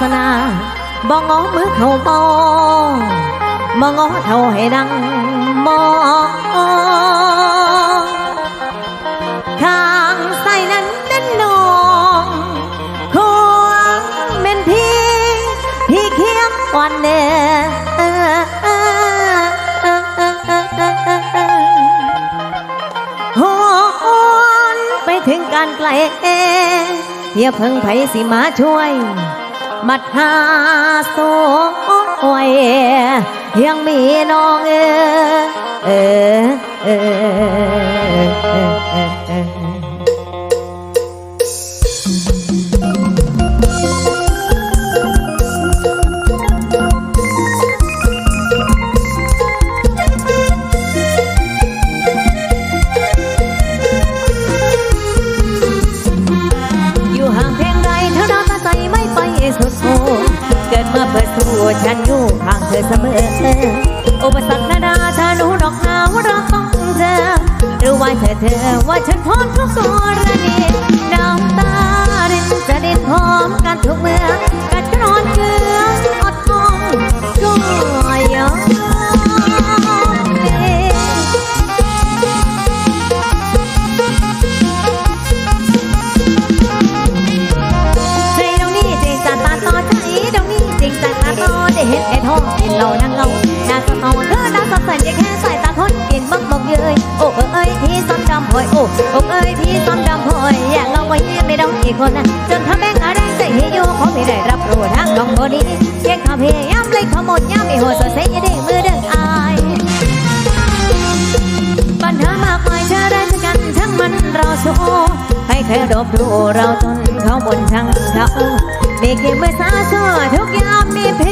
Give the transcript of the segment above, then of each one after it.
สนาบ่งอมือเขามองบ่งอเท่าให้ดังมองข้างใส่นั้นเป็นน้องควงเป็นพี่พี่เคียงอ่อนเนหอนไปถึงการไกลเอย่าเพิ่งไผสิมาช่วย มัดหาโซ่อยยังมีน้องเออเออเออ เธอเสมอ อุปสรรคนานาเธอรู้ดอกหนาว่าเราต้องเจอหรือว่าเธอเธอว่าฉันพ้นทุกกรณีน้ำตารินจะดินพร้อมกันทุกเมื่อ หน้าก็เมาเธอหน้าสดใสจะแค่สายตาคนกินบักบกเยยโอ้เอ้ยพี่ซ้ำดำหอยโอ้โอ้เอ้ยพี่ซ้ำดำหอยอยากเอาไว้ไม่ต้องอีกคนนะจนทำแบงค์อะไรใส่ให้อยู่ขอไม่ได้รับรู้ทางของบดีเพียงข้าพยายามเลยขโมดย้ำไอ้หัวสดใสอย่าได้มือเด้งอายปัญหามากมายเธอได้ด้วยกันทั้งมันเราสู้ให้ใครรบดูเราจนเขาบนช่างเขามีเกียรติสาสัวทุกอย่างมีเพ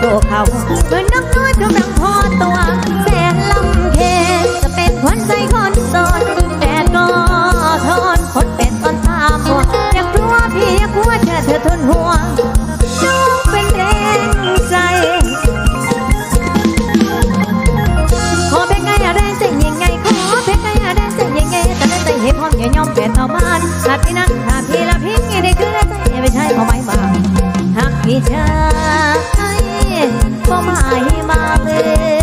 สู้เขาเหมือนนกน้อยกำลังพอตัวแสนลำเคนจะเป็นขวัญใจคนโสดแต่ก็ทนคนเป็นต้นตามหัวอยากรู้ว่าพี่อยากรู้ว่าเธอเธอทนหัวน้องเป็นแรงใจ ขอเพลงไงอะไรเสียงยังไงขอเพลงไงอะไรเสียงยังไงแต่ได้ใจเห็นพร้อมอย่ายอมแพ้ต่อมานหาพี่นั้นหาพี่ละพิงยังได้คือได้ใจไม่ใช่เพราะไม่มาหากพี่ชาย ก็ไม่มาเลย